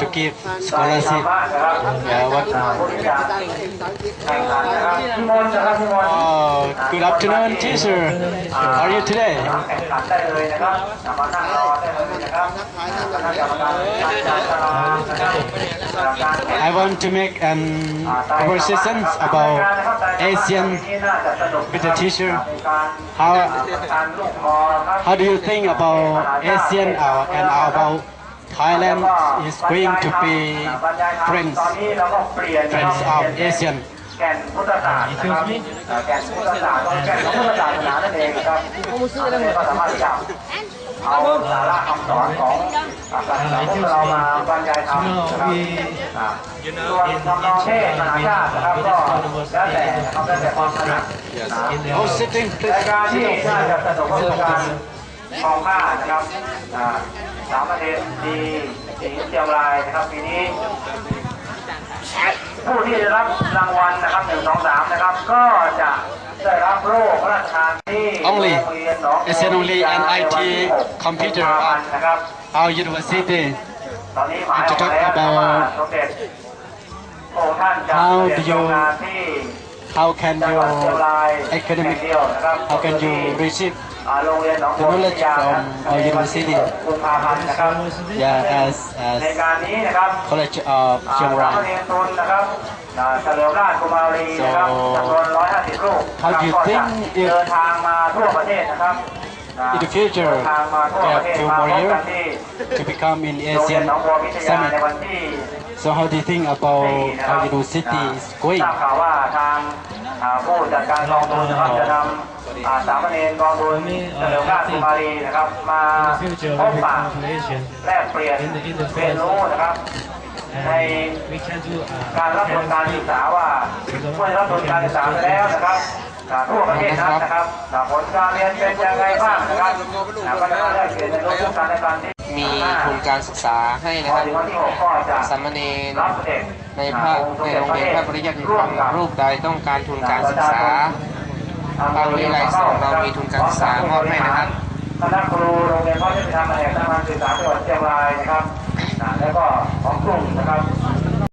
to give scholarship. Yeah, what, uh, good afternoon teacher. How are you today? I want to make um, an conversation about Asian with the teacher. How how do you think about Asian uh, and about Thailand is going to be friends ตอนนี้เราก็เปลี่ยน friends of Asian แก่นพุทธศาสตร์นะครับแก่นพุทธศาสตร์แก่นของพุทธศาสนานั่นเองนะครับก็สามารถที่จะเอาสาระคำสอนของศาสนาพุทธเรามาบรรยายธรรมนะครับส่วนทำนองเทศมหาชาตินะครับก็แล้วแต่นะครับแล้วแต่ความถนัด oh sitting ราย please การที่น่าจะสนุกก็คือการ คลองผ้านะครับอ่าสามประเทศดีสีเชียงรายนะครับปีนี้ ผู้ที่ได้รับรางวัลนะครับหนึ่งสองสามนะครับ ก็จะได้รับโล่พระราชทานที่ Only โรงเรียนหนองบัว Is it only an IT computer นะครับ our university ตอนนี้หมายอจะอก talk แล้วนะครับ about ว่าสมเด็จพระองค์ท่านจะ How เสด็จ do you ลงนามที่ how can จัง you หวัดเชียงรายแห่ง academic เดียวนะครับ how can you receive อ่าโรงเรียนหนองบัว the knowledge วิทยา from นะ our ในวันที่ university กุมภาพันธ์นะครับ yeah as ใน as การนี้นะครับ college of อ่า Chiang สาม Rai เณรตุลนะครับอ่าเฉลิมราชกุมารีนะครับ So, จำนวน150รูป how do you ก็จะ think if- เดินทางมาทั่วประเทศนะครับอ่า in the future เดินทางมาทั่วประเทศ they have two มา more พบ years กันที่ to become in โรงเรียน Asian หนองบัววิทยาใน summit วันที่ so how do you think สี่ about นะครั our บ university อ่า is going ทราบข่าวว่าทางอ่าผู้จัดการกองทุนนะครับจะนำอ่าสามเณรกองทุนเฉลิมราชกุมารีนะครับ มา the future พ will บ be ปะ compilation แลกเปลี่ยน in the in the เรียนรู้นะครับใน and we can do uh, การรับทุนการศึกษาว่าเมื่อได้รับทุนการศึกษาไปแล้วนะครับอ่าทั่วประเทศนั้นนะครับอ่าผลการเรียนเป็นยังไงบ้างนะครับอ่าก็จะมาได้เปลี่ยนในรู้การในการที่มีทุนการศึกษาให้พนะอครับถึงวันที่หกก็จะสามเณรรับเด็กในภาคในโรงเรียนพระปริยัติธรรมรูปใดต้องการทุนการศึกษา เรามีราลัยสงฆ์เรามีทุนการศึกษามอบให้นะครับคณะครูโรงเรียนพ่อเทพธรรมแห่งสถาบันศึกษาจังหวัดเชียงรายนะครับ แล้วก็